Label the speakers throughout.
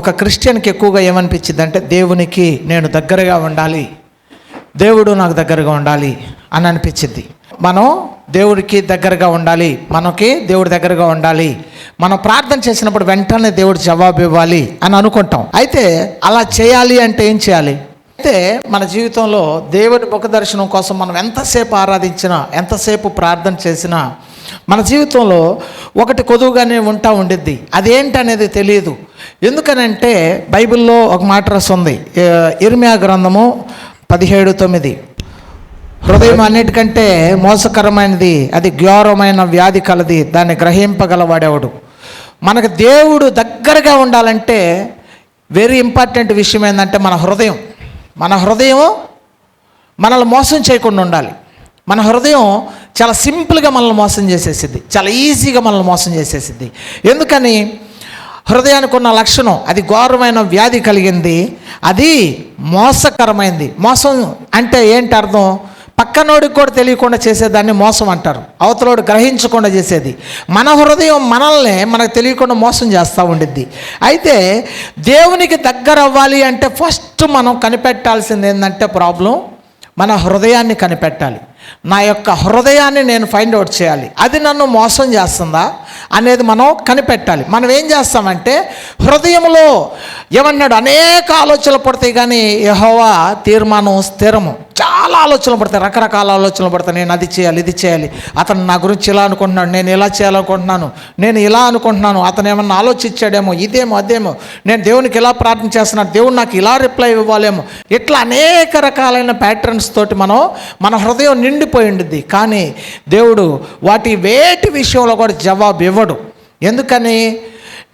Speaker 1: ఒక క్రిస్టియన్కి ఎక్కువగా ఏమనిపించింది అంటే దేవునికి నేను దగ్గరగా ఉండాలి. దేవుడు నాకు దగ్గరగా ఉండాలి అని అనిపించింది మనం దేవుడికి దగ్గరగా ఉండాలి. మనకి దేవుడి దగ్గరగా ఉండాలి. మనం ప్రార్థన చేసినప్పుడు వెంటనే దేవుడు జవాబు ఇవ్వాలి అని అనుకుంటాం. అయితే అలా చేయాలి అంటే ఏం చేయాలి? అయితే మన జీవితంలో దేవుడి ముఖ దర్శనం కోసం మనం ఎంతసేపు ఆరాధించినా ఎంతసేపు ప్రార్థన చేసినా మన జీవితంలో ఒకటి కొదువుగానే ఉంటా ఉండిద్ది. అదేంటనేది తెలియదు ఎందుకనంటే బైబిల్లో ఒక మాట రాస్తుంది ఇర్మియా గ్రంథము పదిహేడు తొమ్మిది. హృదయం అన్నిటికంటే మోసకరమైనది అది ఘోరమైన వ్యాధి కలది దాన్ని గ్రహింపగలవాడేవాడు? మనకు దేవుడు దగ్గరగా ఉండాలంటే వెరీ ఇంపార్టెంట్ విషయం ఏంటంటే మన హృదయం. మన హృదయం మనల్ని మోసం చేయకుండా ఉండాలి. మన హృదయం చాలా సింపుల్గా మనల్ని మోసం చేసేసిద్ది. చాలా ఈజీగా మనల్ని మోసం చేసేసిద్ది. ఎందుకని? హృదయానికి ఉన్న లక్షణం అది ఘోరమైన వ్యాధి కలిగింది అది మోసకరమైంది. మోసం అంటే ఏంటి అర్థం? పక్కనోడికి కూడా తెలియకుండా చేసేదాన్ని మోసం అంటారు. అవతలోడు గ్రహించకుండా చేసేది. మన హృదయం మనల్ని మనకు తెలియకుండా మోసం చేస్తూ ఉండిద్ది. అయితే దేవునికి దగ్గర అవ్వాలి అంటే ఫస్ట్ మనం కనిపెట్టాల్సింది ఏంటంటే ప్రాబ్లం మన హృదయాన్ని కనిపెట్టాలి. నా యొక్క హృదయాన్ని నేను ఫైండ్ అవుట్ చేయాలి. అది నన్ను మోసం చేస్తుందా అనేది మనం కనిపెట్టాలి. మనం ఏం చేస్తామంటే హృదయంలో ఏమన్నాడు? అనేక ఆలోచనలు పడతాయి కానీ యహోవా తీర్మానం స్థిరము. చాలా ఆలోచనలు పడతాయి. రకరకాల ఆలోచనలు పడతాయి. నేను అది చేయాలి ఇది చేయాలి. అతను నా గురించి ఇలా అనుకుంటున్నాడు నేను ఇలా చేయాలనుకుంటున్నాను నేను ఇలా అనుకుంటున్నాను అతను ఏమన్నా ఆలోచించాడేమో ఇదేమో అదేమో నేను దేవునికి ఇలా ప్రార్థన చేస్తున్నాను దేవుడు నాకు ఇలా రిప్లై ఇవ్వాలేమో. ఇట్లా అనేక రకాలైన ప్యాటర్న్స్ తోటి మనం మన హృదయం నిండిపోయి ఉండిద్ది కానీ దేవుడు వాటి వేటి విషయంలో కూడా జవాబు ఇవ్వడు. ఎందుకని?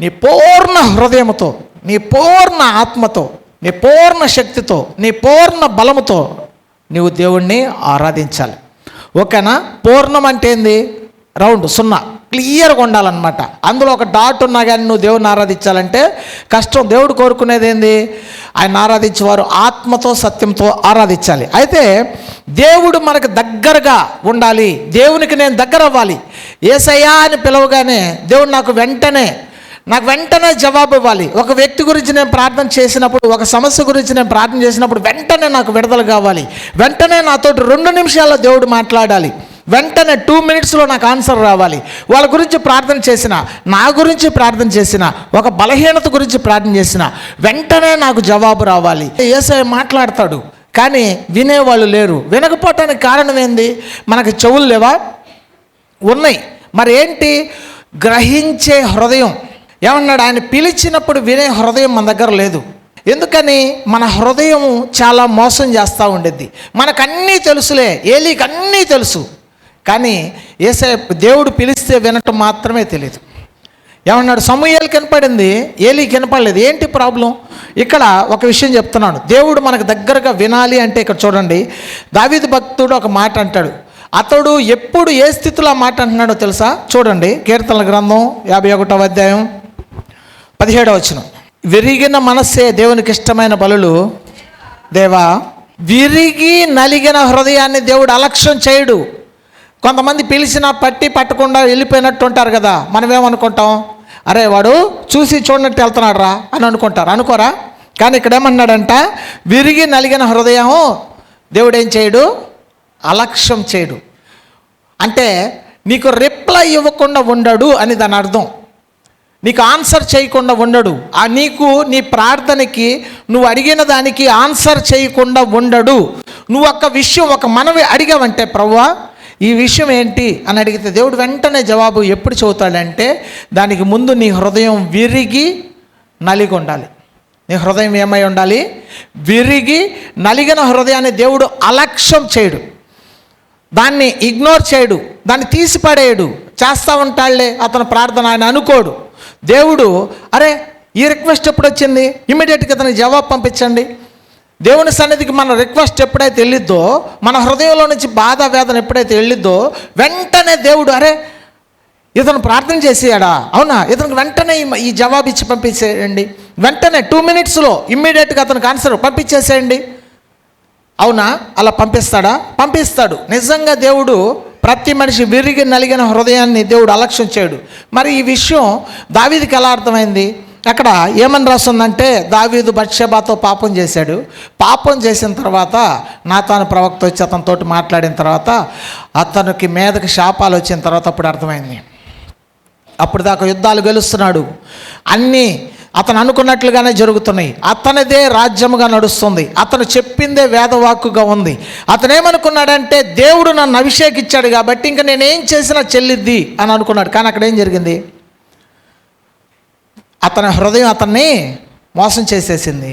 Speaker 1: నీ పూర్ణ హృదయంతో నీ పూర్ణ ఆత్మతో నీ పూర్ణ శక్తితో నీ పూర్ణ బలముతో నీవు దేవుణ్ణి ఆరాధించాలి. ఓకేనా? పూర్ణం అంటే ఏంది? రౌండ్ సున్నా. క్లియర్గా ఉండాలన్నమాట. అందులో ఒక డాట్ ఉన్నా కానీ నువ్వు దేవుని ఆరాధించాలంటే కష్టం. దేవుడు కోరుకునేది ఏంది? ఆయన ఆరాధించేవారు ఆత్మతో సత్యంతో ఆరాధించాలి. అయితే దేవుడు మనకు దగ్గరగా ఉండాలి. దేవునికి నేను దగ్గర అవ్వాలి. ఏసయ్యా అని పిలవగానే దేవుడు నాకు వెంటనే నాకు వెంటనే జవాబు ఇవ్వాలి. ఒక వ్యక్తి గురించి నేను ప్రార్థన చేసినప్పుడు ఒక సమస్య గురించి నేను ప్రార్థన చేసినప్పుడు వెంటనే నాకు విడుదల కావాలి. వెంటనే నాతో రెండు నిమిషాల్లో దేవుడు మాట్లాడాలి. వెంటనే టూ మినిట్స్లో నాకు ఆన్సర్ రావాలి. వాళ్ళ గురించి ప్రార్థన చేసిన నా గురించి ప్రార్థన చేసిన ఒక బలహీనత గురించి ప్రార్థన చేసిన వెంటనే నాకు జవాబు రావాలి. ఏసఐ మాట్లాడతాడు కానీ వినేవాళ్ళు లేరు. వినకపోవటానికి కారణం ఏంది? మనకి చెవులు లేవా? ఉన్నాయి. మరి ఏంటి? గ్రహించే హృదయం. ఏమన్నాడు? ఆయన పిలిచినప్పుడు వినే హృదయం మన దగ్గర లేదు. ఎందుకని? మన హృదయం చాలా మోసం చేస్తూ ఉండేది మనకన్నీ తెలుసులే. ఏలీకి అన్నీ తెలుసు. కానీ ఏసే దేవుడు పిలిస్తే వినటం మాత్రమే తెలియదు ఏమన్నాడు? సమూహాలు కనపడింది ఏలీ కనపడలేదు ఏంటి ప్రాబ్లం? ఇక్కడ ఒక విషయం చెప్తున్నాను దేవుడు మనకు దగ్గరగా వినాలి అంటే ఇక్కడ చూడండి దావిద భక్తుడు ఒక మాట అంటాడు. అతడు ఎప్పుడు ఏ స్థితిలో ఆ మాట అంటున్నాడో తెలుసా? చూడండి కీర్తనల గ్రంథం యాభై ఒకటవ అధ్యాయం పదిహేడవ వచ్చిన విరిగిన మనస్సే దేవునికి ఇష్టమైన బలులు. దేవా విరిగి నలిగిన హృదయాన్ని దేవుడు అలక్ష్యం చేయడు. కొంతమంది పిలిచిన పట్టి పట్టకుండా వెళ్ళిపోయినట్టు ఉంటారు కదా మనం ఏమనుకుంటాం అరే వాడు చూసి చూడనట్టు వెళ్తున్నాడు రా అని అనుకుంటారు అనుకోరా? కానీ ఇక్కడ ఏమన్నాడంట విరిగి నలిగిన హృదయం దేవుడు ఏం చేయడు? అలక్ష్యం చేయడు. అంటే నీకు రిప్లై ఇవ్వకుండా ఉండడు అని దాని అర్థం. నీకు ఆన్సర్ చేయకుండా ఉండడు. ఆ నీకు నీ ప్రార్థనకి నువ్వు అడిగిన దానికి ఆన్సర్ చేయకుండా ఉండడు. నువ్వు ఒక విషయం ఒక మనవి అడిగావంటే ప్రవ్వా ఈ విషయం ఏంటి అని అడిగితే దేవుడు వెంటనే జవాబు ఎప్పుడు చెబుతాడంటే దానికి ముందు నీ హృదయం విరిగి నలిగి ఉండాలి. నీ హృదయం ఏమై ఉండాలి? విరిగి నలిగిన హృదయాన్ని దేవుడు అలక్ష్యం చేయడు. దాన్ని ఇగ్నోర్ చేయడు. దాన్ని తీసిపడేయడు. చేస్తూ ఉంటాడులే అతను ప్రార్థన ఆయన అనుకోడు. దేవుడు అరే ఈ రిక్వెస్ట్ ఎప్పుడు వచ్చింది ఇమీడియట్గా అతనికి జవాబు పంపించండి. దేవుని సన్నిధికి మన రిక్వెస్ట్ ఎప్పుడైతే వెళ్ళిద్దో మన హృదయంలో నుంచి బాధ వేదన ఎప్పుడైతే వెళ్ళిద్దో వెంటనే దేవుడు అరే ఇతను ప్రార్థన చేసేయాడా? అవునా? ఇతనికి వెంటనే ఈ- జవాబు ఇచ్చి పంపించేయండి. వెంటనే టూ మినిట్స్లో ఇమ్మీడియట్గా అతనికి ఆన్సర్ పంపించేసేయండి. అవునా? అలా పంపిస్తాడా? పంపిస్తాడు. నిజంగా దేవుడు ప్రతి మనిషి విరిగి నలిగిన హృదయాన్ని దేవుడు అలక్ష్యం చేయడు. మరి ఈ విషయం దావీదికి ఎలా అర్థమైంది? అక్కడ ఏమని రాస్తుందంటే దావీదు బత్షెబాతో పాపం చేశాడు. పాపం చేసిన తర్వాత నాతాను ప్రవక్త వచ్చి అతనితోటి మాట్లాడిన తర్వాత అతనికి మీదకి శాపాలు వచ్చిన తర్వాత అప్పుడు అర్థమైంది. అప్పుడు దాకా యుద్ధాలు గెలుస్తున్నాడు. అన్నీ అతను అనుకున్నట్లుగానే జరుగుతున్నాయి. అతనిదే రాజ్యముగా నడుస్తుంది. అతను చెప్పిందే వేదవాక్కుగా ఉంది. అతను ఏమనుకున్నాడంటే దేవుడు నన్ను అభిషేకిచ్చాడు కాబట్టి ఇంకా నేనేం చేసినా చెల్లిద్ది అని అనుకున్నాడు. కానీ అక్కడ ఏం జరిగింది? అతని హృదయం అతన్ని మోసం చేసేసింది.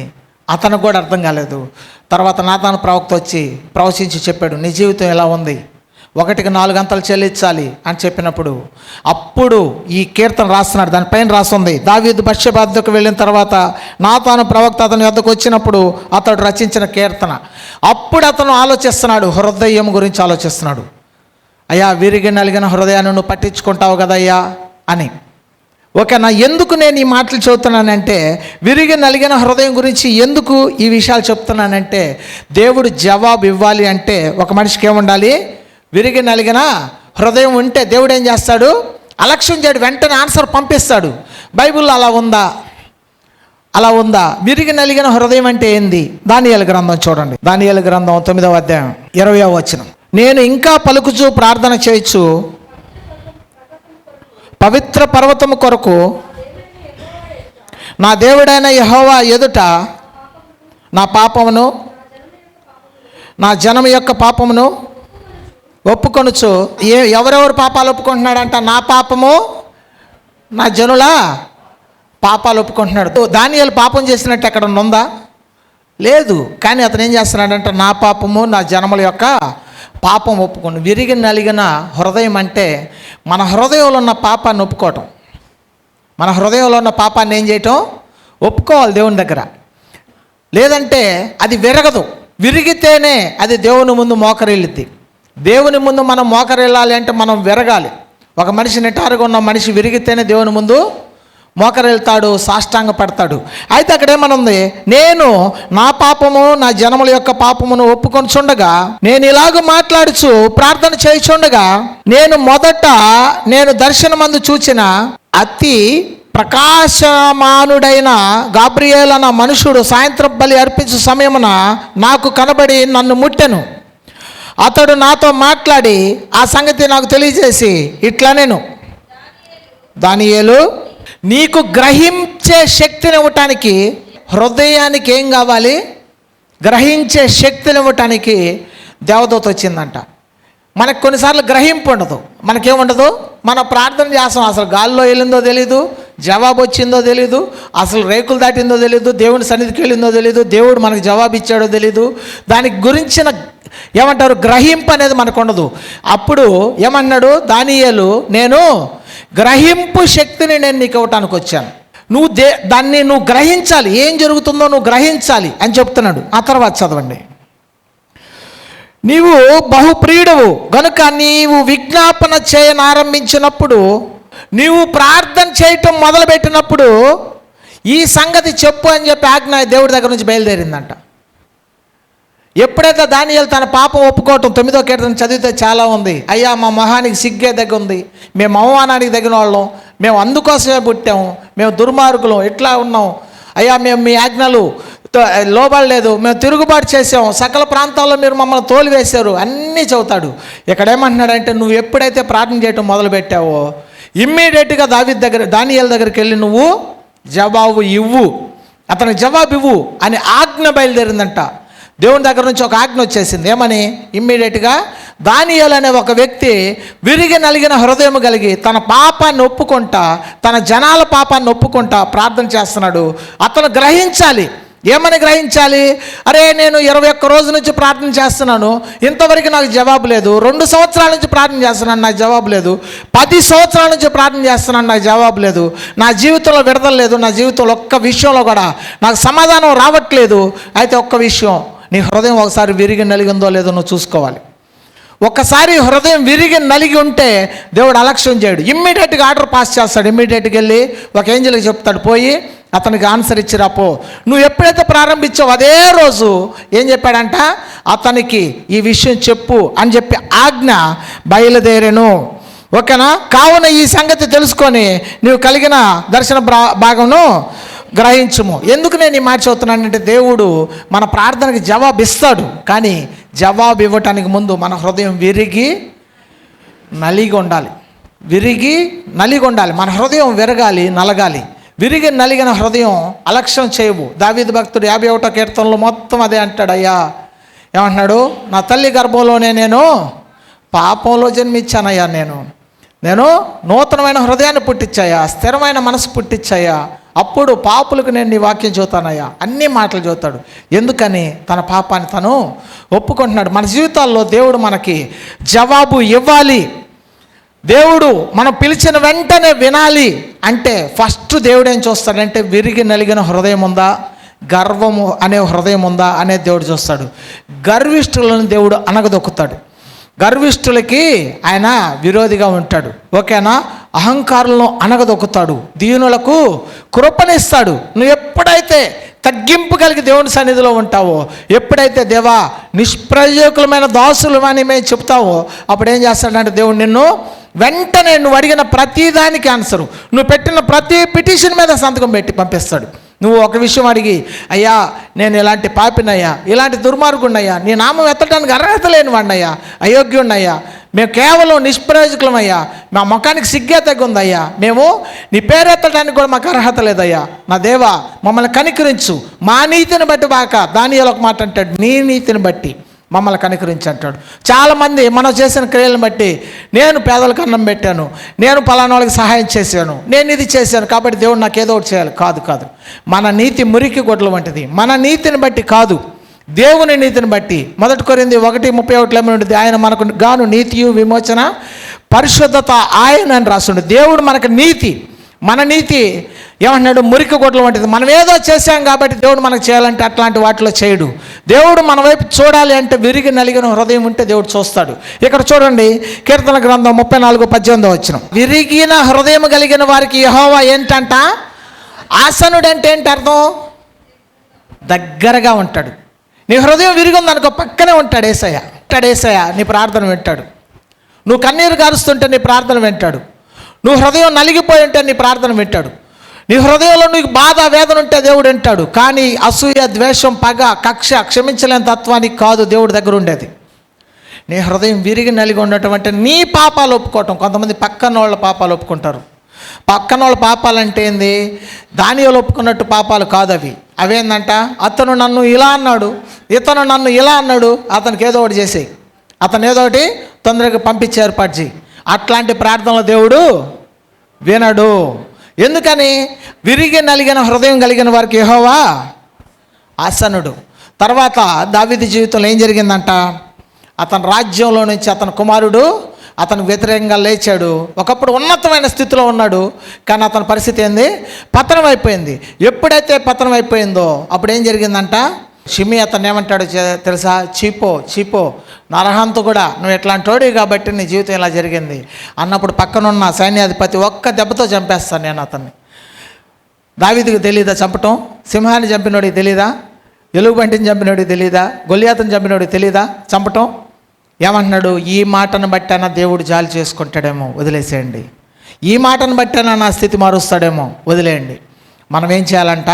Speaker 1: అతనికి కూడా అర్థం కాలేదు. తర్వాత నాతాను ప్రవక్త వచ్చి ప్రవచించి చెప్పాడు నీ జీవితం ఎలా ఉంది? ఒకటికి నాలుగు అంతలు చెల్లించాలి అని చెప్పినప్పుడు అప్పుడు ఈ కీర్తన రాస్తున్నాడు. దానిపైన రాస్తుంది దావీదు బత్షబాద్కు వెళ్ళిన తర్వాత నాతాను ప్రవక్త అతని వద్దకు వచ్చినప్పుడు అతడు రచించిన కీర్తన. అప్పుడు అతను ఆలోచిస్తున్నాడు హృదయం గురించి ఆలోచిస్తున్నాడు. అయ్యా విరిగి నలిగిన హృదయాన్ని నువ్వు పట్టించుకుంటావు కదయ్యా అని. ఓకేనా ఎందుకు నేను ఈ మాటలు చెబుతున్నానంటే విరిగి నలిగిన హృదయం గురించి ఎందుకు ఈ విషయాలు చెప్తున్నానంటే దేవుడు జవాబు ఇవ్వాలి అంటే ఒక మనిషికి ఏముండాలి? విరిగి నలిగిన హృదయం ఉంటే దేవుడు ఏం చేస్తాడు? అలక్ష్యం చేయడు వెంటనే ఆన్సర్ పంపిస్తాడు. బైబిల్లో అలా ఉందా? అలా ఉందా? విరిగి నలిగిన హృదయం అంటే ఏంది? దానియేలు గ్రంథం చూడండి. దానియేలు గ్రంథం తొమ్మిదవ అధ్యాయం ఇరవయో వచనం. నేను ఇంకా పలుకుచూ ప్రార్థన చేయొచ్చు పవిత్ర పర్వతము కొరకు నా దేవుడైన యహోవా ఎదుట నా పాపమును నా జనం యొక్క పాపమును ఒప్పుకొనుచు ఏ ఎవరెవరు పాపాలు ఒప్పుకుంటున్నాడంట? నా పాపము నా జనుల పాపాలు ఒప్పుకుంటున్నాడు. దానియాలు పాపం చేసినట్టు ఎక్కడ ఉందా? లేదు. కానీ అతను ఏం చేస్తున్నాడంటే? నా పాపము నా జనముల యొక్క పాపం ఒప్పుకోండి విరిగి నలిగిన హృదయం అంటే మన హృదయంలో ఉన్న పాపాన్ని ఒప్పుకోవటం. మన హృదయంలో ఉన్న పాపాన్ని ఏం చేయటం? ఒప్పుకోవాలి దేవుని దగ్గర. లేదంటే అది విరగదు. విరిగితేనే అది దేవుని ముందు మోకరిల్లుద్ది. దేవుని ముందు మనం మోకరిల్లాలి అంటే మనం విరగాలి. ఒక మనిషి నిటారుగా ఉన్న మనిషి విరిగితేనే దేవుని ముందు మోకరెళ్తాడు సాష్టాంగ పడతాడు అయితే అక్కడ ఏమనుంది నేను నా పాపము నా జనముల యొక్క పాపమును ఒప్పుకొని చుండగా నేను ఇలాగ మాట్లాడుచు ప్రార్థన చేయుచుండగా నేను మొదట నేను దర్శనమందు చూచిన అతి ప్రకాశమానుడైన గాబ్రియేల్ అన్న మనుషుడు సాయంత్రం బలి అర్పించే సమయమున నాకు కనబడి నన్ను ముట్టెను. అతడు నాతో మాట్లాడి ఆ సంగతి నాకు తెలియజేసి ఇట్లా నేను. దానియేలు నీకు గ్రహించే శక్తిని ఇవ్వటానికి హృదయానికి ఏం కావాలి? గ్రహించే శక్తిని ఇవ్వటానికి దేవదూత వచ్చిందంట. మనకు కొన్నిసార్లు గ్రహింపు ఉండదు. మనకేముండదు మనం ప్రార్థన చేస్తాం. అసలు గాల్లో వెళ్ళిందో తెలీదు జవాబు వచ్చిందో తెలీదు అసలు రేకులు దాటిందో తెలీదు దేవుని సన్నిధికి వెళ్ళిందో తెలీదు దేవుడు మనకు జవాబు ఇచ్చాడో తెలీదు. దానికి గురించిన ఏమంటారు? గ్రహింపు అనేది మనకు ఉండదు. అప్పుడు ఏమన్నాడు? దానియలు నేను గ్రహింపు శక్తిని నేను నీకు ఇవ్వటానికి వచ్చాను. నువ్వు దే దాన్ని నువ్వు గ్రహించాలి. ఏం జరుగుతుందో నువ్వు గ్రహించాలి అని చెప్తున్నాడు. ఆ తర్వాత చదవండి. నీవు బహుప్రియుడవు గనుక నీవు విజ్ఞాపన చేయనారంభించినప్పుడు నీవు ప్రార్థన చేయటం మొదలుపెట్టినప్పుడు ఈ సంగతి చెప్పు అని చెప్పి ఆజ్ఞ దేవుడి దగ్గర నుంచి బయలుదేరిందంట. ఎప్పుడైతే దానియాలు తన పాపం ఒప్పుకోవటం తొమ్మిదో కీర్తన చదివితే చాలా ఉంది. అయ్యా మా మొహానికి సిగ్గే దగ్గర ఉంది మేము అవమానానికి తగిన వాళ్ళం. మేము అందుకోసమే పుట్టాము మేము దుర్మార్గులం. ఎట్లా ఉన్నాం? అయ్యా మేము మీ ఆజ్ఞలు లోబడలేదు. మేము తిరుగుబాటు చేసాము సకల ప్రాంతాల్లో మీరు మమ్మల్ని తోలివేశారు. అన్నీ చదువుతాడు ఇక్కడ ఏమంటున్నాడంటే నువ్వు ఎప్పుడైతే ప్రార్థన చేయటం మొదలుపెట్టావో ఇమ్మీడియట్గా దావి దగ్గర దానియాల దగ్గరికి వెళ్ళి నువ్వు జవాబు ఇవ్వు. అతనికి జవాబు ఇవ్వు అని ఆజ్ఞ బయలుదేరిందంట. దేవుని దగ్గర నుంచి ఒక ఆజ్ఞ వచ్చేసింది. ఏమని? ఇమ్మీడియట్గా దానియల్ అనే ఒక వ్యక్తి విరిగి నలిగిన హృదయం కలిగి తన పాపాన్ని ఒప్పుకుంటా తన జనాల పాపాన్ని ఒప్పుకుంటా ప్రార్థన చేస్తున్నాడు. అతను గ్రహించాలి. ఏమని గ్రహించాలి? అరే నేను ఇరవై ఒక్క రోజు నుంచి ప్రార్థన చేస్తున్నాను. ఇంతవరకు నాకు జవాబు లేదు. రెండు సంవత్సరాల నుంచి ప్రార్థన చేస్తున్నాను నాకు జవాబు లేదు. పది సంవత్సరాల నుంచి ప్రార్థన చేస్తున్నాను నాకు జవాబు లేదు. నా జీవితంలో విడదల లేదు. నా జీవితంలో ఒక్క విషయంలో కూడా నాకు సమాధానం రావట్లేదు. అయితే ఒక్క విషయం నీ హృదయం ఒకసారి విరిగి నలిగిందో లేదో నువ్వు చూసుకోవాలి. ఒక్కసారి హృదయం విరిగి నలిగి ఉంటే దేవుడు అలక్ష్యం చేయడు. ఇమ్మీడియట్గా ఆర్డర్ పాస్ చేస్తాడు. ఇమ్మీడియట్గా వెళ్ళి ఒక ఏంజల్కి చెప్తాడు పోయి అతనికి ఆన్సర్ ఇచ్చిరా పో. నువ్వు ఎప్పుడైతే ప్రారంభించావు అదే రోజు ఏం చెప్పాడంట? అతనికి ఈ విషయం చెప్పు అని చెప్పి ఆజ్ఞ బయలుదేరెను. ఓకేనా? కావున ఈ సంగతి తెలుసుకొని నీవు కలిగిన దర్శన భాగంను గ్రహించుము. ఎందుకు నేను ఈ మాట చదువుతున్నానంటే దేవుడు మన ప్రార్థనకి జవాబు ఇస్తాడు కానీ జవాబు ఇవ్వటానికి ముందు మన హృదయం విరిగి నలిగి ఉండాలి. విరిగి నలిగి ఉండాలి. మన హృదయం విరగాలి నలగాలి. విరిగి నలిగిన హృదయం అలక్ష్యం చేయవు. దావీద్ భక్తుడు యాభై ఒకటో కీర్తనలో మొత్తం అదే అంటాడు అయ్యా ఏమంటున్నాడు? నా తల్లి గర్భంలోనే నేను పాపంలో జన్మించానయ్యా నేను. నేను నూతనమైన హృదయాన్ని పుట్టించాయా స్థిరమైన మనసు పుట్టించాయా అప్పుడు పాపులకు నేను నీ వాక్యం చూతానయ్యా అన్ని మాటలు చూతాడు ఎందుకని? తన పాపాన్ని తను ఒప్పుకుంటున్నాడు. మన జీవితాల్లో దేవుడు మనకి జవాబు ఇవ్వాలి. దేవుడు మనం పిలిచిన వెంటనే వినాలి అంటే ఫస్ట్ దేవుడు ఏం చూస్తాడంటే విరిగి నలిగిన హృదయం ఉందా? గర్వము అనే హృదయం ఉందా? అనే దేవుడు చూస్తాడు. గర్విష్ఠులను దేవుడు అనగదొక్కుతాడు. గర్విష్ఠులకి ఆయన విరోధిగా ఉంటాడు. ఓకేనా? అహంకారంలో అనగదొక్కుతాడు దీనులకు కృపనిస్తాడు. నువ్వు ఎప్పుడైతే తగ్గింపు కలిగి దేవుని సన్నిధిలో ఉంటావో ఎప్పుడైతే దేవా నిష్ప్రయోజకులమైన దాసులు అని మేము చెప్తావో అప్పుడు ఏం చేస్తాడంటే దేవుడు నిన్ను వెంటనే నువ్వు అడిగిన ప్రతిదానికి ఆన్సరు నువ్వు పెట్టిన ప్రతి పిటిషన్ మీద సంతకం పెట్టి పంపిస్తాడు. నువ్వు ఒక విషయం అడిగి అయ్యా నేను ఇలాంటి పాపినయ్యా ఇలాంటి దుర్మార్గుండయ్యా నీ నామం ఎత్తడానికి అర్హత లేని వాడినయ్యా అయోగ్యున్నయ్యా మేము కేవలం నిష్ప్రయోజకులమయ్యా. మా ముఖానికి సిగ్గే తగ్గుందయ్యా. మేము నీ పేరు ఎత్తడానికి కూడా మాకు అర్హత లేదయ్యా. నా దేవా మమ్మల్ని కనికరించు. మా నీతిని బట్టి బాక. దాని ఒక మాట అంటాడు నీ నీతిని బట్టి మమ్మల్ని కనికరించి అంటాడు. చాలామంది మనం చేసిన క్రియలను బట్టి నేను పేదలకు అన్నం పెట్టాను నేను పలానా వాళ్ళకి సహాయం చేశాను నేను ఇది చేశాను కాబట్టి దేవుడు నాకు ఏదో ఒకటి చేయాలి. కాదు కాదు. మన నీతి మురికి గొడ్ల వంటిది. మన నీతిని బట్టి కాదు. దేవుని నీతిని బట్టి మొదటి కొరింది ఒకటి ముప్పై ఒకటిలో ఉంటుంది ఆయన మనకు గాను నీతియు విమోచన పరిశుద్ధత ఆయన అని రాస్తుండే దేవుడు మనకు నీతి మన నీతి ఏమంటున్నాడు? మురికి గొడ్ల వంటిది. మనం ఏదో చేశాం కాబట్టి దేవుడు మనకు చేయాలంటే అట్లాంటి వాటిలో చేయడు. దేవుడు మన వైపు చూడాలి అంటే విరిగి నలిగిన హృదయం ఉంటే దేవుడు చూస్తాడు. ఇక్కడ చూడండి కీర్తన గ్రంథం ముప్పై నాలుగు పద్దెనిమిది వచ్చిన విరిగిన హృదయం కలిగిన వారికి యహోవా ఏంటంట? ఆసనుడు అంటే ఏంటి అర్థం? దగ్గరగా ఉంటాడు. నీ హృదయం విరిగిందనుకో పక్కనే ఉంటాడు ఏసయ్య ఉంటాడు ఏసయ్య నీ ప్రార్థన వింటాడు. నువ్వు కన్నీరు కారుస్తుంటే నీ ప్రార్థన వింటాడు. నువ్వు హృదయం నలిగిపోయి ఉంటే నీ ప్రార్థన వింటాడు. నీ హృదయంలో నీకు బాధ వేదన ఉంటే దేవుడు వింటాడు. కానీ అసూయ ద్వేషం పగ కక్ష క్షమించలేని తత్వానికి కాదు దేవుడి దగ్గర ఉండేది. నీ హృదయం విరిగి నలిగి ఉన్నటువంటి నీ పాపాలు ఒప్పుకోవటం. కొంతమంది పక్కన వాళ్ళ పాపాలు ఒప్పుకుంటారు. పక్కన వాళ్ళ పాపాలంటే ఏంది? దానిలో ఒప్పుకున్నట్టు పాపాలు కాదు అవి. అవేందంట? అతను నన్ను ఇలా అన్నాడు. ఇతను నన్ను ఇలా అన్నాడు అతనికి ఏదో ఒకటి చేసి. అతను ఏదో ఒకటి తొందరగా పంపించి ఏర్పాటు చేయి అట్లాంటి ప్రార్థనలు దేవుడు వినడు. ఎందుకని? విరిగి నలిగిన హృదయం కలిగిన వారికి యెహోవా ఆసనుడు. తర్వాత దావిది జీవితంలో ఏం జరిగిందంట? అతని రాజ్యంలో నుంచి అతని కుమారుడు అతనికి వ్యతిరేకంగా లేచాడు. ఒకప్పుడు ఉన్నతమైన స్థితిలో ఉన్నాడు. కానీ అతని పరిస్థితి ఏంది? పతనం అయిపోయింది. ఎప్పుడైతే పతనం అయిపోయిందో అప్పుడు ఏం జరిగిందంట? షిమి అతను ఏమంటాడు తెలుసా? చీపో చీపో నరహంతు కూడా నువ్వు ఎట్లాంటి వాడివి కాబట్టి నీ జీవితం ఇలా జరిగింది. అన్నప్పుడు పక్కనున్న సైన్యాధిపతి ఒక్క దెబ్బతో చంపేస్తాను నేను అతన్ని. దావిదికి తెలీదా చంపటం? సింహాన్ని చంపినోడికి తెలీదా? ఎలుగుబంటిని చంపినోడికి తెలీదా? గొలియాతను చంపినోడికి తెలీదా? చంపటం? ఏమంటున్నాడు? ఈ మాటను బట్టైనా దేవుడు జాలి చేసుకుంటాడేమో వదిలేసేయండి. ఈ మాటను బట్టైనా నా స్థితి మారుస్తాడేమో వదిలేయండి. మనం ఏం చేయాలంట?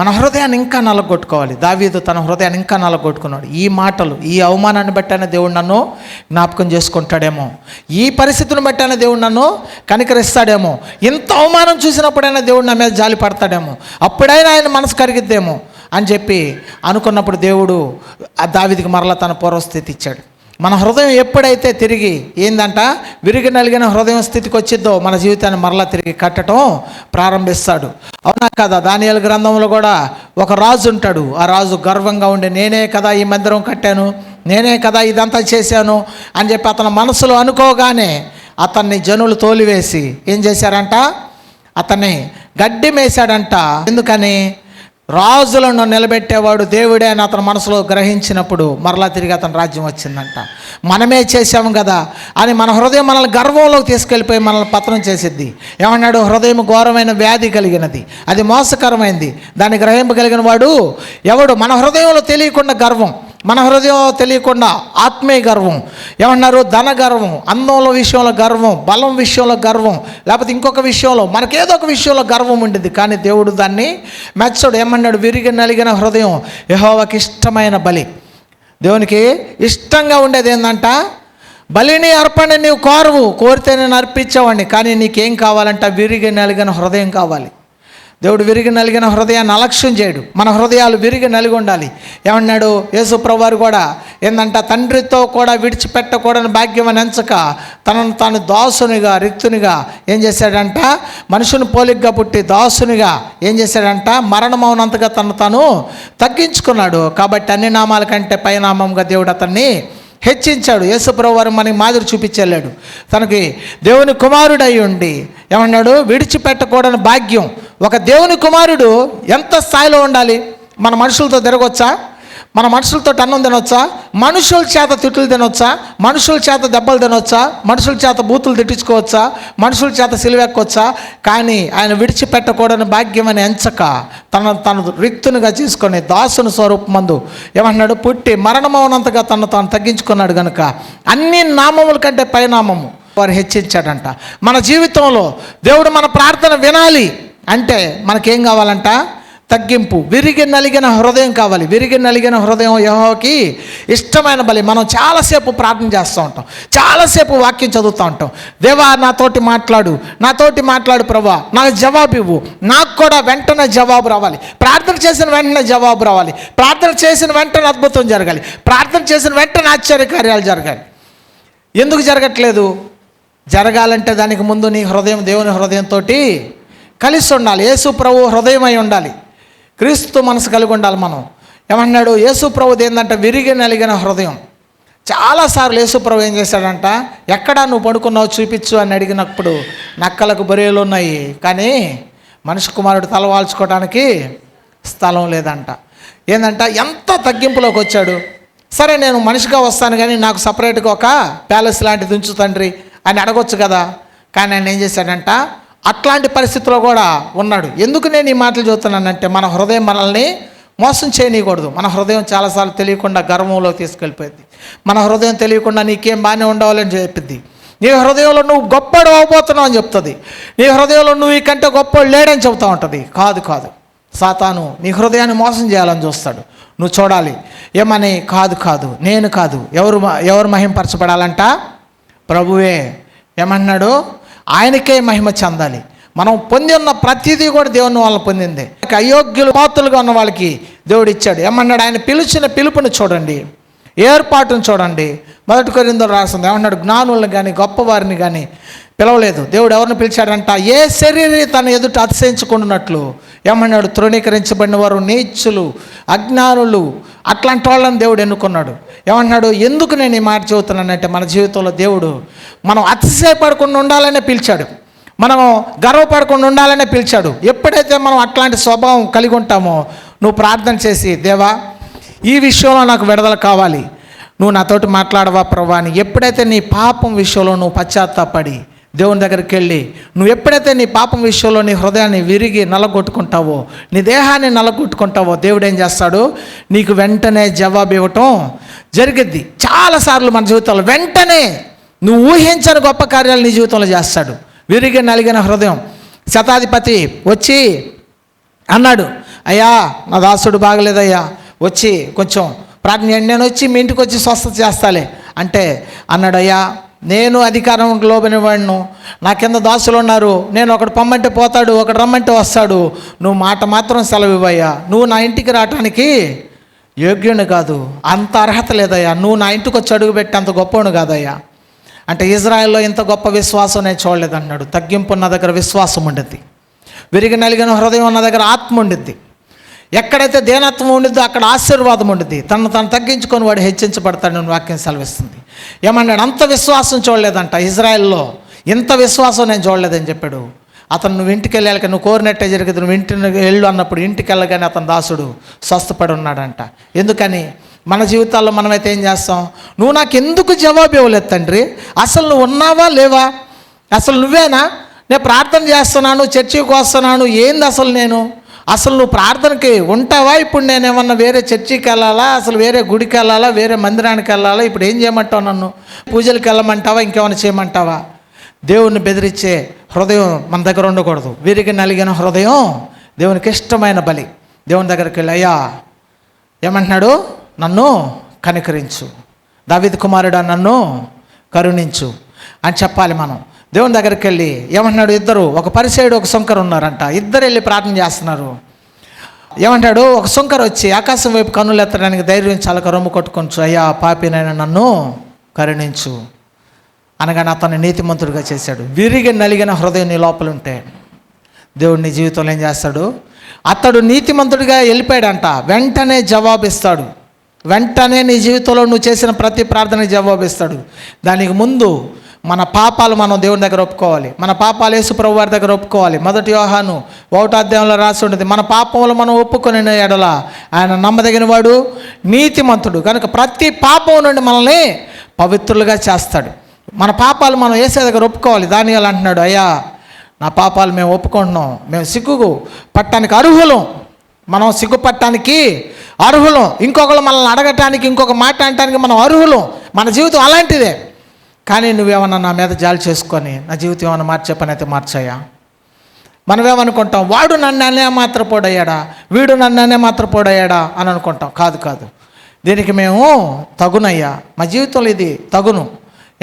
Speaker 1: మన హృదయాన్ని ఇంకా నలగొట్టుకోవాలి. దావీదు తన హృదయాన్ని ఇంకా నలగొట్టుకున్నాడు. ఈ మాటలు ఈ అవమానాన్ని బట్టైనా దేవుడు నన్ను జ్ఞాపకం చేసుకుంటాడేమో. ఈ పరిస్థితిని బట్టైనా దేవుడు నన్ను కనికరిస్తాడేమో. ఇంత అవమానం చూసినప్పుడైనా దేవుడు నా మీద జాలి పడతాడేమో. అప్పుడైనా ఆయన మనసు కరిగిద్దేమో అని చెప్పి అనుకున్నప్పుడు దేవుడు ఆ దావీదికి మరలా తన పూర్వస్థితి ఇచ్చాడు. మన హృదయం ఎప్పుడైతే తిరిగి ఏందంట? విరిగి నలిగిన హృదయం స్థితికి వచ్చిద్దో మన జీవితాన్ని మరలా తిరిగి కట్టడం ప్రారంభిస్తాడు. అవునా కదా? దానియాల గ్రంథంలో కూడా ఒక రాజు ఉంటాడు. ఆ రాజు గర్వంగా ఉండి నేనే కదా ఈ మందిరం కట్టాను? నేనే కదా ఇదంతా చేశాను? అని చెప్పి అతని మనసులో అనుకోగానే అతన్ని జనులు తోలివేసి ఏం చేశారంట? అతన్ని గడ్డి మేశాడంట. ఎందుకని? రాజులను నిలబెట్టేవాడు దేవుడే అని అతను మనసులో గ్రహించినప్పుడు మరలా తిరిగి అతను రాజ్యం వచ్చిందంట. మనమే చేశాము కదా అని మన హృదయం మనల్ని గర్వంలోకి తీసుకెళ్ళిపోయి మనల్ని పతనం చేసిద్ది. ఏమన్నాడు? హృదయం ఘోరమైన వ్యాధి కలిగినది. అది మోసకరమైంది. దాన్ని గ్రహింపగలిగిన వాడు ఎవడు? మన హృదయంలో తెలియకుండా గర్వం. మన హృదయం తెలియకుండా ఆత్మీయ గర్వం. ఏమన్నారు ధన గర్వం అందంలో విషయంలో గర్వం బలం విషయంలో గర్వం లేకపోతే ఇంకొక విషయంలో మనకేదో ఒక విషయంలో గర్వం ఉండేది కానీ దేవుడు దాన్ని మెచ్చడు. ఏమన్నాడు? విరిగి నలిగిన హృదయం యహోవకి ఇష్టమైన బలి. దేవునికి ఇష్టంగా ఉండేది ఏంటంట బలిని అర్పణ నీవు కోరవు కోరితే నేను అర్పించేవాడిని కానీ నీకేం కావాలంట? విరిగి నలిగిన హృదయం కావాలి. దేవుడు విరిగి నలిగిన హృదయాన్ని అలక్ష్యం చేయడు. మన హృదయాలు విరిగి నలిగి ఉండాలి. ఏమన్నాడు? యేసుప్రభు వారు కూడా ఏందంట? తండ్రితో కూడా విడిచిపెట్టకూడని భాగ్యం అని ఎంచక తనను తాను దాసునిగా రిక్తునిగా ఏం చేశాడంట? మనుషుని పోలిగ్గా పుట్టి దాసునిగా ఏం చేశాడంట? మరణమౌనంతగా తను తాను తగ్గించుకున్నాడు. కాబట్టి అన్ని నామాల కంటే పైనామంగా దేవుడు అతన్ని హెచ్చించాడు. యేసుప్రభు వారు మనకి మాదిరి చూపించెళ్ళాడు. తనకి దేవుని కుమారుడై ఉండి ఏమన్నాడు? విడిచిపెట్టకూడని భాగ్యం ఒక దేవుని కుమారుడు ఎంత స్థాయిలో ఉండాలి? మన మనుషులతో తిరగొచ్చా? మన మనుషులతో అన్నం తినొచ్చా? మనుషుల చేత తిట్లు తినొచ్చా? మనుషుల చేత దెబ్బలు తినొచ్చా? మనుషుల చేత బూతులు తిట్టించుకోవచ్చా? మనుషుల చేత సిలువెక్కొచ్చా? కానీ ఆయన విడిచిపెట్టకూడని భాగ్యం అని ఎంచక తన తన రిక్తునిగా తీసుకొని దాసుని స్వరూపమందు ఏమంటున్నాడు? పుట్టి మరణమవునంతగా తను తాను తగ్గించుకున్నాడు కనుక అన్ని నామముల కంటే పైనామము వారు హెచ్చించాడంట. మన జీవితంలో దేవుడు మన ప్రార్థన వినాలి. అంటే మనకేం కావాలంట? తగ్గింపు. విరిగి నలిగిన హృదయం కావాలి. విరిగి నలిగిన హృదయం యహోకి ఇష్టమైన బలి. మనం చాలాసేపు ప్రార్థన చేస్తూ ఉంటాం. చాలాసేపు వాక్యం చదువుతూ ఉంటాం. దేవా నాతోటి మాట్లాడు. నాతోటి మాట్లాడు ప్రభా. నాకు జవాబు ఇవ్వు. నాకు కూడా వెంటనే జవాబు రావాలి. ప్రార్థన చేసిన వెంటనే జవాబు రావాలి. ప్రార్థన చేసిన వెంటనే అద్భుతం జరగాలి. ప్రార్థన చేసిన వెంటనే ఆశ్చర్య కార్యాలు జరగాలి. ఎందుకు జరగట్లేదు? జరగాలంటే దానికి ముందు నీ హృదయం దేవుని హృదయంతో కలిసి ఉండాలి యేసు ప్రభు హృదయం అయి ఉండాలి. క్రీస్తు మనసు కలిగి ఉండాలి మనం. ఏమన్నాడు? యేసు ప్రభుది ఏంటంటే విరిగి నలిగిన హృదయం. చాలాసార్లు యేసుప్రభు ఏం చేశాడంట? ఎక్కడ నువ్వు పడుకున్నావు చూపించు అని అడిగినప్పుడు నక్కలకు బొరియలు ఉన్నాయి. కానీ మనిషి కుమారుడు తలవాల్చుకోవడానికి స్థలం లేదంట. ఏందంట? ఎంత తగ్గింపులోకి వచ్చాడు? సరే నేను మనిషిగా వస్తాను కానీ నాకు సపరేట్గా ఒక ప్యాలెస్ లాంటిది ఉంచు తండ్రి అని అడగొచ్చు కదా. కానీ ఆయన ఏం చేశాడంట? అట్లాంటి పరిస్థితిలో కూడా ఉన్నాడు. ఎందుకు నేను ఈ మాటలు చెబుతున్నానంటే మన హృదయం మనల్ని మోసం చేయనీయకూడదు. మన హృదయం చాలాసార్లు తెలియకుండా గర్వంలో తీసుకెళ్ళిపోయింది. మన హృదయం తెలియకుండా నీకేం బాగానే ఉండవాలని చెప్పిద్ది. నీ హృదయంలో నువ్వు గొప్పడు అవబోతున్నావు అని చెప్తుంది. నీ హృదయంలో నువ్వు ఈ కంటే గొప్ప లేడని చెబుతూ ఉంటుంది. కాదు కాదు. సాతాను నీ హృదయాన్ని మోసం చేయాలని చూస్తాడు. నువ్వు చూడాలి. ఏమని? కాదు కాదు. నేను కాదు. ఎవరు ఎవరు మహింపరచబడాలంట? ప్రభువే. ఏమన్నాడు? ఆయనకే మహిమ చెందాలి. మనం పొంది ఉన్న ప్రతిదీ కూడా దేవుని వల్ల పొందింది. అయోగ్యులు పాత్రలుగా ఉన్న వాళ్ళకి దేవుడు ఇచ్చాడు. ఏమన్నాడు? ఆయన పిలిచిన పిలుపుని చూడండి. ఏర్పాటును చూడండి. మొదటి కొరిందో రాసింది ఏమన్నాడు? జ్ఞానులను కానీ గొప్పవారిని కానీ పిలవలేదు. దేవుడు ఎవరిని పిలిచాడంట? ఏ శరీరి తన ఎదుట అతిశయించుకున్నట్లు ఏమన్నాడు? తృణీకరించబడిన వారు నీచులు అజ్ఞానులు అట్లాంటి వాళ్ళని దేవుడు ఎన్నుకున్నాడు. ఏమన్నాడు? ఎందుకు నేను ఈ మాట చెబుతున్నానంటే మన జీవితంలో దేవుడు మనం అతిశయపడకుండా ఉండాలనే పిలిచాడు. మనం గర్వపడకుండా ఉండాలనే పిలిచాడు. ఎప్పుడైతే మనం అట్లాంటి స్వభావం కలిగి ఉంటామో నువ్వు ప్రార్థన చేసి దేవా ఈ విషయంలో నాకు విడుదల కావాలి. నువ్వు నాతోటి మాట్లాడవా ప్రభా అని ఎప్పుడైతే నీ పాపం విషయంలో నువ్వు పశ్చాత్తాపడి దేవుని దగ్గరికి వెళ్ళి నువ్వు ఎప్పుడైతే నీ పాపం విషయంలో నీ హృదయాన్ని విరిగి నలగొట్టుకుంటావో నీ దేహాన్ని నలగొట్టుకుంటావో దేవుడు ఏం చేస్తాడు? నీకు వెంటనే జవాబు ఇవ్వటం జరిగిద్ది. చాలాసార్లు మన జీవితంలో వెంటనే నువ్వు ఊహించని గొప్ప కార్యాలు నీ జీవితంలో చేస్తాడు. విరిగి నలిగిన హృదయం. శతాధిపతి వచ్చి అన్నాడు అయ్యా నా దాసుడు బాగలేదయ్యా వచ్చి కొంచెం ప్రార్థన నేను వచ్చి మీ ఇంటికి వచ్చి స్వస్థత చేస్తాలే. అంటే అన్నాడు అయ్యా నేను అధికారం లోబని వాడిను. నా కింద దాసులు ఉన్నారు. నేను ఒకడు పొమ్మంటే పోతాడు ఒకడు రమ్మంటే వస్తాడు. నువ్వు మాట మాత్రం సెలవు ఇవ్వయ్యా నువ్వు నా ఇంటికి రావటానికి యోగ్యుని కాదు. అంత అర్హత లేదయ్యా. నువ్వు నా ఇంటికి వచ్చి అడుగు పెట్టి అంత గొప్పను కాదయ్యా. అంటే ఇజ్రాయెల్లో ఇంత గొప్ప విశ్వాసం నేను చూడలేదు అన్నాడు తగ్గింపు ఉన్న దగ్గర విశ్వాసం ఉండేది విరిగి నలిగిన హృదయం ఉన్న దగ్గర ఆత్మ ఉండిద్ది. ఎక్కడైతే దేనత్వం ఉండిద్దో అక్కడ ఆశీర్వాదం ఉండిద్ది. తను తను తగ్గించుకొని వాడు హెచ్చించబడతాడని వాక్యం సెలవిస్తుంది. ఏమన్నాడు అంత విశ్వాసం చూడలేదంట ఇజ్రాయెల్లో. ఇంత విశ్వాసం నేను చూడలేదని చెప్పాడు. అతను నువ్వు ఇంటికి వెళ్ళాలి నువ్వు కోరినట్టే జరిగింది. నువ్వు ఇంటిని వెళ్ళు అన్నప్పుడు ఇంటికి వెళ్ళగానే అతను దాసుడు స్వస్థపడి ఉన్నాడంట. ఎందుకని? మన జీవితాల్లో మనమైతే ఏం చేస్తాం? నువ్వు నాకు ఎందుకు జవాబు ఇవ్వలేదు తండ్రి? అసలు నువ్వు ఉన్నావా లేవా? అసలు నువ్వేనా? నేను ప్రార్థన చేస్తున్నాను చర్చికి వస్తున్నాను ఏంది అసలు నేను? అసలు నువ్వు ప్రార్థనకి ఉంటావా? ఇప్పుడు నేను ఏమన్నా వేరే చర్చికి వెళ్ళాలా? అసలు వేరే గుడికి వెళ్ళాలా? వేరే మందిరానికి వెళ్ళాలా? ఇప్పుడు ఏం చేయమంటావు నన్ను? పూజలకు వెళ్ళమంటావా? ఇంకేమైనా చేయమంటావా? దేవుణ్ణి బెదిరించే హృదయం మన దగ్గర ఉండకూడదు. వీరికి నలిగిన హృదయం దేవునికి ఇష్టమైన బలి. దేవుని దగ్గరికి వెళ్ళి అయ్యా ఏమంటున్నాడు? నన్ను కనికరించు. దావిద్ కుమారుడా నన్ను కరుణించు. అని చెప్పాలి మనం. దేవుని దగ్గరికి వెళ్ళి ఏమంటున్నాడు? ఇద్దరు ఒక పరిసైడు ఒక శంకర్ ఉన్నారంట. ఇద్దరు వెళ్ళి ప్రార్థన చేస్తున్నారు. ఏమంటాడు? ఒక శంకర్ వచ్చి ఆకాశం వైపు కన్నులు ఎత్తడానికి ధైర్యం చాలక రొమ్ము కొట్టుకొని అయ్యా పాపినైనా నన్ను కరుణించు. అనగానే అతన్ని నీతిమంతుడిగా చేశాడు. విరిగి నలిగిన హృదయం నీ లోపల ఉంటే దేవుడు నీ జీవితంలో ఏం చేస్తాడు? అతడు నీతిమంతుడిగా వెళ్ళిపోయాడంట. వెంటనే జవాబిస్తాడు. వెంటనే నీ జీవితంలో నువ్వు చేసిన ప్రతి ప్రార్థనకి జవాబిస్తాడు. దానికి ముందు మన పాపాలు మనం దేవుని దగ్గర ఒప్పుకోవాలి. మన పాపాలు యేసు ప్రభు వారి దగ్గర ఒప్పుకోవాలి. మొదటి యోహాను ఒకటో రాసి ఉంటుంది. మన పాపములు మనం ఒప్పుకొని ఎడల ఆయన నమ్మదగిన వాడు నీతిమంతుడు. కనుక ప్రతి పాపం నుండి మనల్ని పవిత్రులుగా చేస్తాడు. మన పాపాలు మనం వేసే దగ్గర ఒప్పుకోవాలి. దాని అంటున్నాడు అయ్యా నా పాపాలు మేము ఒప్పుకుంటున్నాం. మేము సిగ్గు పట్టడానికి అర్హులం. మనం సిగ్గుపట్టడానికి అర్హులం. ఇంకొకరు మనల్ని అడగటానికి ఇంకొక మాట అనటానికి మనం అర్హులం. మన జీవితం అలాంటిదే. కానీ నువ్వేమన్నా నా మీద జాలి చేసుకొని నా జీవితం ఏమైనా మార్చే పని అయితే మార్చాయా? మనం ఏమనుకుంటాం వాడు నన్ను అనే మాత్ర పోడయ్యాడా వీడు నన్ను అనే మాత్ర పోడయ్యాడా అని అనుకుంటాం. కాదు కాదు. దీనికి మేము తగునయ్యా. మా జీవితంలో ఇది తగును.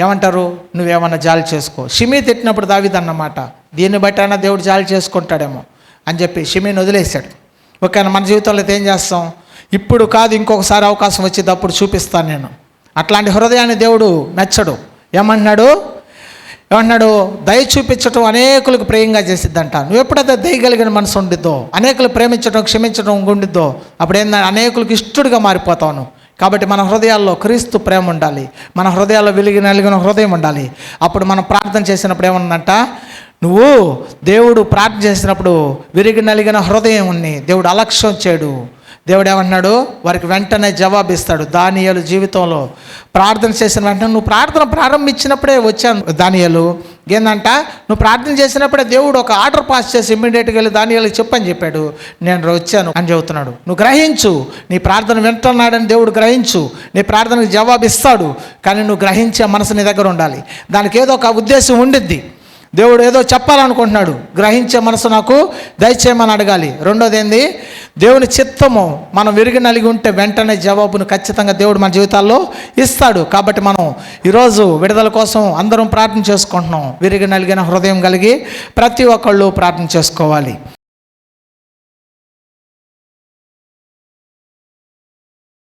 Speaker 1: ఏమంటారు? నువ్వేమన్నా జాలి చేసుకో. షిమి తిట్టినప్పుడు దావిదన్నమాట దీన్ని బట్టి అయినా దేవుడు జాలి చేసుకుంటాడేమో అని చెప్పి షిమిని వదిలేశాడు. ఓకేనా మన జీవితంలో అయితే ఏం చేస్తాం? ఇప్పుడు కాదు ఇంకొకసారి అవకాశం వచ్చేది అప్పుడు చూపిస్తాను నేను. అట్లాంటి హృదయాన్ని దేవుడు నచ్చడు ఏమంటున్నాడు ఏమంటున్నాడు దయ చూపించడం అనేకులకు ప్రేయంగా చేసిద్దంట. నువ్వు ఎప్పుడైతే దయగలిగిన మనసు ఉండిద్దో అనేకులు ప్రేమించడం క్షమించడం ఉండిద్దో అప్పుడు ఏంటంటే అనేకులకు ఇష్టడుగా మారిపోతావు కాబట్టి మన హృదయాల్లో క్రీస్తు ప్రేమ ఉండాలి. మన హృదయాల్లో వెలిగి నలిగిన హృదయం ఉండాలి. అప్పుడు మనం ప్రార్థన చేసినప్పుడు ఏమన్నంట నువ్వు దేవుడు ప్రార్థన చేసినప్పుడు విరిగి నలిగిన హృదయం ఉంది. దేవుడు అలక్ష్యం చేయడు దేవుడు ఏమన్నాడు వారికి వెంటనే జవాబిస్తాడు దానియలు జీవితంలో. ప్రార్థన చేసిన వెంటనే నువ్వు ప్రార్థన ప్రారంభించినప్పుడే వచ్చాను. దానియలు ఏందంట? నువ్వు ప్రార్థన చేసినప్పుడే దేవుడు ఒక ఆర్డర్ పాస్ చేసి ఇమ్మీడియట్గా వెళ్ళి దానియాలకు చెప్పని చెప్పాడు. నేను వచ్చాను అని చెబుతున్నాడు. నువ్వు గ్రహించు. నీ ప్రార్థన వింటున్నాడని దేవుడు గ్రహించు. నీ ప్రార్థనకు జవాబు ఇస్తాడు కానీ నువ్వు గ్రహించే మనసు నీ దగ్గర ఉండాలి. దానికి ఏదో ఒక ఉద్దేశం ఉండిద్ది. దేవుడు ఏదో చెప్పాలనుకుంటున్నాడు. గ్రహించే మనసు నాకు దయచేయమని అడగాలి. రెండోది ఏంది దేవుని చిత్తము మనం విరిగి నలిగి ఉంటే వెంటనే జవాబును ఖచ్చితంగా దేవుడు మన జీవితాల్లో ఇస్తాడు. కాబట్టి మనం ఈరోజు విడుదల కోసం అందరం ప్రార్థన చేసుకుంటున్నాం. విరిగి నలిగిన హృదయం కలిగి ప్రతి ఒక్కళ్ళు ప్రార్థన చేసుకోవాలి.